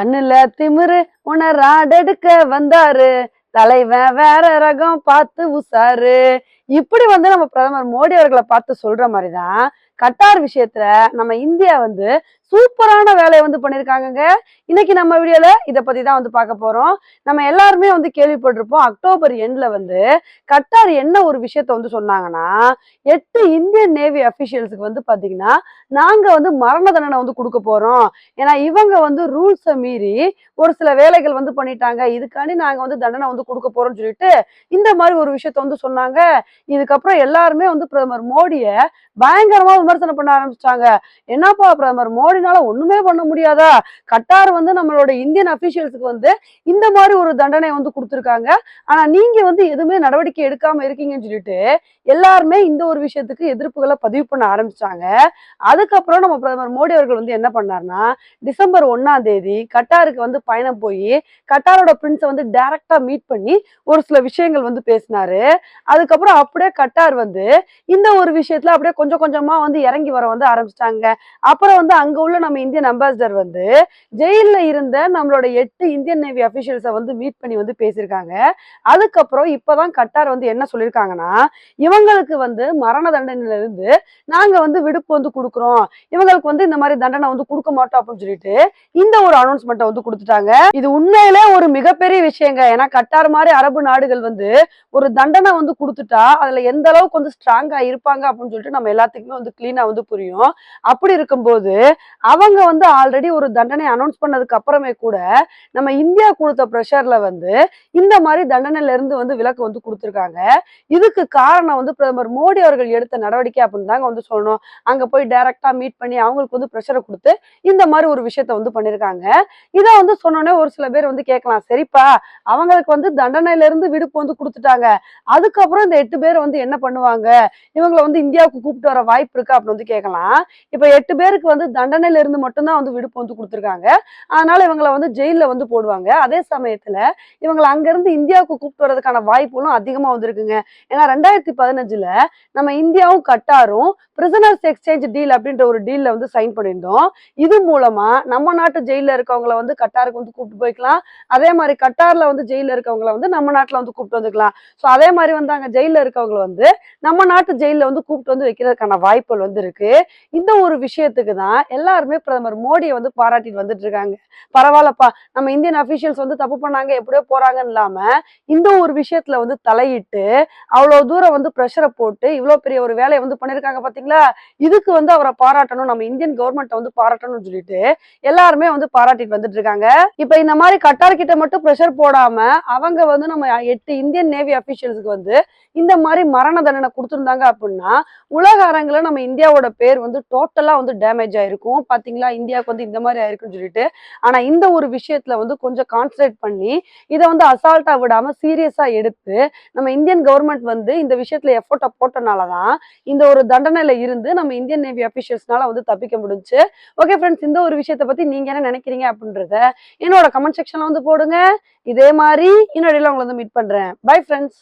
கண்ணுல திமிரு உணராடெடுக்க வந்தாரு. தலைவன் வேற ரகம் பார்த்து உசாரு. இப்படி வந்து நம்ம பிரதமர் மோடி அவர்களை பார்த்து சொல்ற மாதிரிதான் கட்டார் விஷயத்துல நம்ம இந்தியா வந்து சூப்பரான வேலையை வந்து பண்ணியிருக்காங்கங்க. இன்னைக்கு நம்ம வீடியோல இதை பத்தி தான் வந்து பார்க்க போறோம். நம்ம எல்லாருமே வந்து கேள்விப்பட்டிருப்போம். அக்டோபர் எண்ட்ல வந்து கட்டார் என்ன ஒரு விஷயத்த வந்து சொன்னாங்கன்னா எட்டு இந்தியன் நேவி அபிஷியல்ஸுக்கு வந்து பாத்தீங்கன்னா நாங்க வந்து மரண தண்டனை வந்து கொடுக்க போறோம். ஏன்னா இவங்க வந்து ரூல்ஸை மீறி ஒரு சில வேலைகள் வந்து பண்ணிட்டாங்க. இதுக்காண்டி நாங்க வந்து தண்டனை வந்து கொடுக்க போறோம்னு சொல்லிட்டு இந்த மாதிரி ஒரு விஷயத்த வந்து சொன்னாங்க. இதுக்கப்புறம் எல்லாருமே வந்து பிரதமர் மோடிய பயங்கரமா விமர்சனம் பண்ண ஆரம்பிச்சிட்டாங்க. என்னப்பா பிரதமர் மோடி மோடினால ஒண்ணுமே பண்ண முடியாதா? கட்டார் வந்து நம்மளோட இந்தியன் அபிஷியல்ஸுக்கு வந்து இந்த மாதிரி ஒரு தண்டனை வந்து கொடுத்துருக்காங்க. ஆனா நீங்க வந்து எதுவுமே நடவடிக்கை எடுக்காம இருக்கீங்கன்னு சொல்லிட்டு எல்லாருமே இந்த ஒரு விஷயத்துக்கு எதிர்ப்புகளை பதிவு பண்ண ஆரம்பிச்சாங்க. அதுக்கப்புறம் நம்ம பிரதமர் மோடி அவர்கள் வந்து என்ன பண்ணார்னா டிசம்பர் ஒன்னாம் தேதி கட்டாருக்கு வந்து பயணம் போய் கட்டாரோட பிரின்ஸை வந்து டைரக்டா மீட் பண்ணி ஒரு சில விஷயங்கள் வந்து பேசினாரு. அதுக்கப்புறம் அப்படியே கட்டார் வந்து இந்த ஒரு விஷயத்துல அப்படியே கொஞ்சம் கொஞ்சமா வந்து இறங்கி வர வந்து ஆரம்பிச்சிட்டாங்க. அப்புறம் வந்து அங்க உள்ள நம்ம இந்தியன் அம்பாசிடர் வந்து ஜெயிலில் இருந்த நம்மளோட எட்டு இந்தியன் நேவி அஃபிஷியல்ஸை வந்து மீட் பண்ணி வந்து பேசியிருக்காங்க. அதுக்கப்புறம் இப்பதான் கட்டார் வந்து என்ன சொல்லியிருக்காங்கன்னா இவங்களுக்கு வந்து மரண தண்டனையிலிருந்து நாங்கள் வந்து விடுப்பு வந்து கொடுக்குறோம். இவங்களுக்கு வந்து இந்த மாதிரி தண்டனை வந்து கொடுக்க மாட்டோம் அப்படின்னு சொல்லிட்டு இந்த ஒரு அனௌன்ஸ்மெண்ட்டை வந்து கொடுத்துட்டாங்க. இது உண்மையிலே ஒரு மிகப்பெரிய விஷயங்க. ஏன்னா கட்டார் மாதிரி அரபு நாடுகள் வந்து ஒரு தண்டனை வந்து கொடுத்துட்டா அதுல எந்த அளவுக்கு வந்து ஸ்ட்ராங்கா இருப்பாங்க அப்படின்னு சொல்லிட்டு நம்ம எல்லாத்துக்குமே வந்து கிளீனா வந்து புரியும். அப்படி இருக்கும்போது அவங்க வந்து ஆல்ரெடி ஒரு தண்டனை அனௌன்ஸ் பண்ணதுக்கு அப்புறமே கூட நம்ம இந்தியா கொடுத்த ப்ரெஷர்ல வந்து இந்த மாதிரி தண்டனையில இருந்து வந்து விலக்கு வந்து கொடுத்துருக்காங்க. இதுக்கு காரணம் வந்து பிரதமர் மோடி அவர்கள் எடுத்த நடவடிக்கை அப்படின்னு தாங்க வந்து சொல்லணும். அங்க போய் டைரக்டா மீட் பண்ணி அவங்களுக்கு வந்து ப்ரெஷரை கொடுத்து இந்த மாதிரி ஒரு விஷயத்த வந்து பண்ணிருக்காங்க. இதை வந்து சொன்னோடனே ஒரு சில பேர் வந்து கேட்கலாம். சரிப்பா அவங்களுக்கு வந்து தண்டனையில இருந்து விடுப்பு வந்து கொடுத்துட்டாங்க. அதுக்கப்புறம் இந்த எட்டு பேர் வந்து என்ன பண்ணுவாங்க? இவங்களை வந்து இந்தியாவுக்கு கூப்பிட்டு வர வாய்ப்பு இருக்கு அப்படின்னு வந்து கேட்கலாம். இப்ப எட்டு பேருக்கு வந்து தண்டனை தண்டனையில இருந்து மட்டும்தான் வந்து விடுப்பு வந்து கொடுத்துருக்காங்க. அதனால இவங்களை வந்து ஜெயில வந்து போடுவாங்க. அதே சமயத்துல இவங்களை அங்கிருந்து இந்தியாவுக்கு கூப்பிட்டு வரதுக்கான வாய்ப்புகளும் அதிகமா வந்திருக்குங்க. ஏன்னா ரெண்டாயிரத்தி பதினஞ்சுல நம்ம இந்தியாவும் கட்டாரும் பிரிசனர்ஸ் எக்ஸ்சேஞ்ச் டீல் அப்படின்ற ஒரு டீல்ல வந்து சைன் பண்ணியிருந்தோம். இது மூலமா நம்ம நாட்டு ஜெயில இருக்கவங்கள வந்து கட்டாருக்கு வந்து கூப்பிட்டு போய்க்கலாம். அதே மாதிரி கட்டார்ல வந்து ஜெயில இருக்கவங்கள வந்து நம்ம நாட்டுல வந்து கூப்பிட்டு வந்துக்கலாம். ஸோ அதே மாதிரி வந்து அங்க ஜெயில இருக்கவங்கள வந்து நம்ம நாட்டு ஜெயில வந்து கூப்பிட்டு வந்து வைக்கிறதுக்கான வாய்ப்புகள் வந்து இருக்கு. இந்த ஒரு விஷயத்துக்கு தான் எல்லாருமே பிரதமர் மோடியை வந்து பாராட்டிட்டு வந்துட்டு இருக்காங்க பரவாயில்லப்பா நம்ம இந்தியன் அபிஷியல்ஸ் வந்து தப்பு பண்ணாங்க எப்படியோ போறாங்கன்னு இல்லாம இந்த ஒரு விஷயத்துல வந்து தலையிட்டு அவ்வளவு தூரம் வந்து ப்ரெஷரை போட்டு இவ்வளவு பெரிய ஒரு வேலையை வந்து பண்ணிருக்காங்க பாத்தீங்களா? இதுக்கு வந்து அவரை பாராட்டணும் நம்ம இந்தியன் கவர்மெண்ட்டை வந்து பாராட்டணும்னு சொல்லிட்டு எல்லாருமே வந்து பாராட்டிட்டு வந்துட்டு இருக்காங்க இப்ப இந்த மாதிரி கட்டார் கிட்ட மட்டும் ப்ரெஷர் போடாம அவங்க வந்து நம்ம எட்டு இந்தியன் நேவி அபிஷியல்ஸுக்கு வந்து இந்த மாதிரி மரண தண்டனை கொடுத்துருந்தாங்க அப்படின்னா உலக அரங்கில நம்ம இந்தியாவோட பேர் வந்து டோட்டலா வந்து டேமேஜ் ஆயிருக்கும். பாத்தீங்களா இந்தியாவுக்கு வந்து இந்த மாதிரி ஆயிருக்குன்னு சொல்லிட்டு. ஆனா இந்த ஒரு விஷயத்துல வந்து கொஞ்சம் கான்சன்ட்ரேட் பண்ணி இதை வந்து அசால்ட்டா விடாம சீரியஸா எடுத்து நம்ம இந்தியன் கவர்மெண்ட் வந்து இந்த விஷயத்துல எஃபோர்ட்டை போட்டனாலதான் இந்த ஒரு தண்டனையில இருந்து நம்ம இந்தியன் நேவி அபிஷியல்ஸ்னால வந்து தப்பிக்க முடிஞ்சு. ஓகே ஃப்ரெண்ட்ஸ் இந்த ஒரு விஷயத்தை பத்தி நீங்க என்ன நினைக்கிறீங்க அப்படின்றத என்னோட கமெண்ட் செக்ஷன்ல வந்து போடுங்க. இதே மாதிரி இன்னொடையில உங்களை வந்து மீட் பண்றேன். Bye friends